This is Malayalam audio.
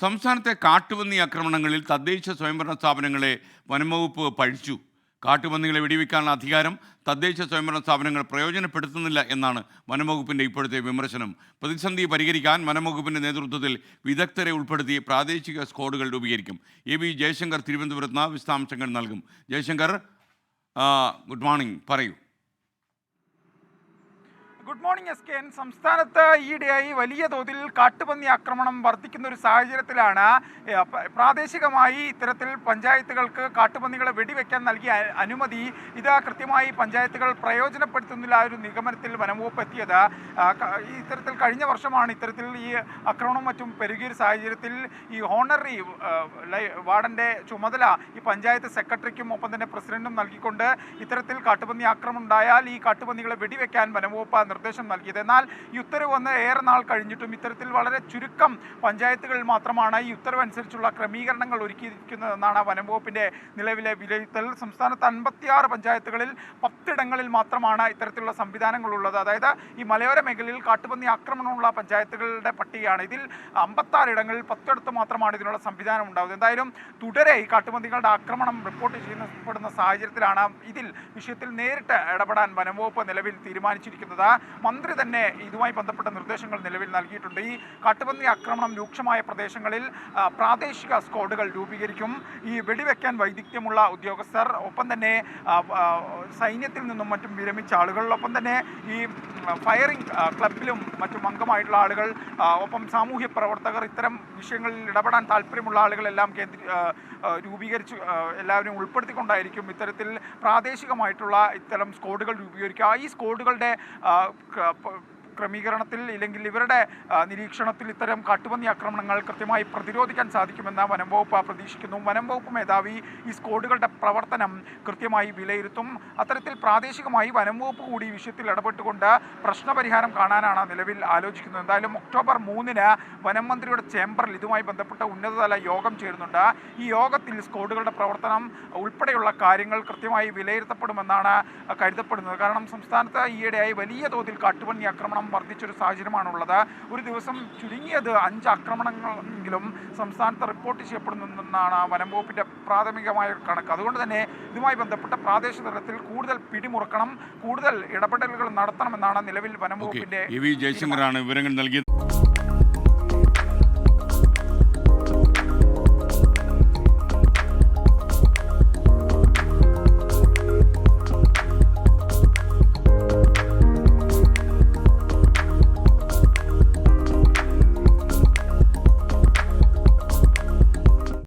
സംസ്ഥാനത്തെ കാട്ടുപന്നി ആക്രമണങ്ങളിൽ തദ്ദേശ സ്വയംഭരണ സ്ഥാപനങ്ങളെ വനംവകുപ്പ് പഴിച്ചു. കാട്ടുപന്നികളെ വെടിവെക്കാനുള്ള അധികാരം തദ്ദേശ സ്വയംഭരണ സ്ഥാപനങ്ങൾ പ്രയോജനപ്പെടുത്തുന്നില്ല എന്നാണ് വനംവകുപ്പിന്റെ ഇപ്പോഴത്തെ വിമർശനം. പ്രതിസന്ധി പരിഹരിക്കാൻ വനംവകുപ്പിന്റെ നേതൃത്വത്തിൽ വിദഗ്ധരെ ഉൾപ്പെടുത്തി പ്രാദേശിക സ്ക്വാഡുകൾ രൂപീകരിക്കും. എ വി ജയശങ്കർ തിരുവനന്തപുരത്ത് വിശദാംശങ്ങൾ നൽകും. Jayasankar good morning. പറയൂ. Good morning S K N സംസ്ഥാനത്ത് ഈയിടെയായി വലിയ തോതിൽ കാട്ടുപന്നി ആക്രമണം വർദ്ധിക്കുന്ന ഒരു സാഹചര്യത്തിലാണ് പ്രാദേശികമായി ഇത്തരത്തിൽ പഞ്ചായത്തുകൾക്ക് കാട്ടുപന്നികളെ വെടിവെക്കാൻ നൽകിയ അനുമതി. ഇത് കൃത്യമായി പഞ്ചായത്തുകൾ പ്രയോജനപ്പെടുത്തുന്നില്ല ആ ഒരു നിഗമനത്തിൽ വനംവകുപ്പ് എത്തിയത്. ഇത്തരത്തിൽ കഴിഞ്ഞ വർഷമാണ് ഇത്തരത്തിൽ ഈ ആക്രമണം മറ്റും പെരുകിയ സാഹചര്യത്തിൽ ഈ ഹോണറി വാർഡന്റെ ചുമതല ഈ പഞ്ചായത്ത് സെക്രട്ടറിക്കും ഒപ്പം തന്നെ പ്രസിഡന്റും നൽകിക്കൊണ്ട് ഇത്തരത്തിൽ കാട്ടുപന്നി ആക്രമണം ഉണ്ടായാൽ ഈ കാട്ടുപന്നികളെ വെടിവെക്കാൻ വനംവകുപ്പ് നിർദ്ദേശം നൽകിയത്. എന്നാൽ ഈ ഉത്തരവ് വന്ന് ഏറെ നാൾ കഴിഞ്ഞിട്ടും ഇത്തരത്തിൽ വളരെ ചുരുക്കം പഞ്ചായത്തുകളിൽ മാത്രമാണ് ഈ ഉത്തരവ് അനുസരിച്ചുള്ള ക്രമീകരണങ്ങൾ ഒരുക്കിയിരിക്കുന്നതെന്നാണ് വനംവകുപ്പിന്റെ നിലവിലെ വിലയിരുത്തൽ. സംസ്ഥാനത്ത് അൻപത്തിയാറ് പഞ്ചായത്തുകളിൽ പത്തിടങ്ങളിൽ മാത്രമാണ് ഇത്തരത്തിലുള്ള സംവിധാനങ്ങൾ ഉള്ളത് അതായത് ഈ മലയോര മേഖലയിൽ കാട്ടുപന്നി ആക്രമണമുള്ള പഞ്ചായത്തുകളുടെ പട്ടികയാണ്. ഇതിൽ അമ്പത്താറ് ഇടങ്ങളിൽ പത്തിടത്ത് മാത്രമാണ് ഇതിനുള്ള സംവിധാനം ഉണ്ടാകുന്നത് എന്തായാലും തുടരെ ഈ കാട്ടുപന്നികളുടെ ആക്രമണം റിപ്പോർട്ട് ചെയ്യപ്പെടുന്ന സാഹചര്യത്തിലാണ് ഇതിൽ വിഷയത്തിൽ നേരിട്ട് ഇടപെടാൻ വനംവകുപ്പ് നിലവിൽ തീരുമാനിച്ചിരിക്കുന്നത്. മന്ത്രി തന്നെ ഇതുമായി ബന്ധപ്പെട്ട നിർദ്ദേശങ്ങൾ നിലവിൽ നൽകിയിട്ടുണ്ട്. ഈ കാട്ടുപന്നി ആക്രമണം രൂക്ഷമായ പ്രദേശങ്ങളിൽ പ്രാദേശിക സ്ക്വാഡുകൾ രൂപീകരിക്കും. ഈ വെടിവെക്കാൻ വൈദഗ്ധ്യമുള്ള ഉദ്യോഗസ്ഥർ ഒപ്പം തന്നെ സൈന്യത്തിൽ നിന്നും മറ്റും വിരമിച്ച ആളുകൾ ഒപ്പം തന്നെ ഈ ഫയറിംഗ് ക്ലബിലും മറ്റും അംഗമായിട്ടുള്ള ആളുകൾ ഒപ്പം സാമൂഹ്യ പ്രവർത്തകർ ഇത്തരം വിഷയങ്ങളിൽ ഇടപെടാൻ താല്പര്യമുള്ള ആളുകളെല്ലാം കേന്ദ്ര രൂപീകരിച്ച് എല്ലാവരും ഉൾപ്പെടുത്തിക്കൊണ്ടായിരിക്കും ഇത്തരത്തിൽ പ്രാദേശികമായിട്ടുള്ള ഇത്തരം സ്ക്വാഡുകൾ രൂപീകരിക്കുക. ഈ സ്ക്വാഡുകളുടെ ആ, ക- പ- ക്രമീകരണത്തിൽ ഇല്ലെങ്കിൽ ഇവരുടെ നിരീക്ഷണത്തിൽ ഇത്തരം കാട്ടുപന്നി ആക്രമണങ്ങൾ കൃത്യമായി പ്രതിരോധിക്കാൻ സാധിക്കുമെന്ന് വനം വകുപ്പ് പ്രതീക്ഷിക്കുന്നു. വനം വകുപ്പ് മേധാവി ഈ സ്ക്വാഡുകളുടെ പ്രവർത്തനം കൃത്യമായി വിലയിരുത്തും. അത്തരത്തിൽ പ്രാദേശികമായി വനം വകുപ്പ് കൂടി ഈ വിഷയത്തിൽ ഇടപെട്ടുകൊണ്ട് പ്രശ്നപരിഹാരം കാണാനാണ് നിലവിൽ ആലോചിക്കുന്നത്. എന്തായാലും ഒക്ടോബർ മൂന്നിന് വനം മന്ത്രിയുടെ ചേംബറിൽ ഇതുമായി ബന്ധപ്പെട്ട ഉന്നതതല യോഗം ചേരുന്നുണ്ട്. ഈ യോഗത്തിൽ സ്കോഡുകളുടെ പ്രവർത്തനം ഉൾപ്പെടെയുള്ള കാര്യങ്ങൾ കൃത്യമായി വിലയിരുത്തപ്പെടുമെന്നാണ് കരുതപ്പെടുന്നത്. കാരണം സംസ്ഥാനത്ത് ഈയിടെയായി വലിയ തോതിൽ കാട്ടുപന്നി ആക്രമണം വർദ്ധിച്ചൊരു സാഹചര്യമാണുള്ളത്. ഒരു ദിവസം ചുരുങ്ങിയത് അഞ്ച് ആക്രമണങ്ങളെങ്കിലും സംസ്ഥാനത്ത് റിപ്പോർട്ട് ചെയ്യപ്പെടുന്നതെന്നാണ് വനം വകുപ്പിന്റെ പ്രാഥമികമായ കണക്ക്. അതുകൊണ്ട് തന്നെ ഇതുമായി ബന്ധപ്പെട്ട പ്രാദേശിക തലത്തിൽ കൂടുതൽ പിടിമുറുക്കണം കൂടുതൽ ഇടപെടലുകൾ നടത്തണമെന്നാണ് നിലവിൽ വനം വകുപ്പിന്റെ ജയശങ്കറാണ് വിവരങ്ങൾ നൽകിയത്.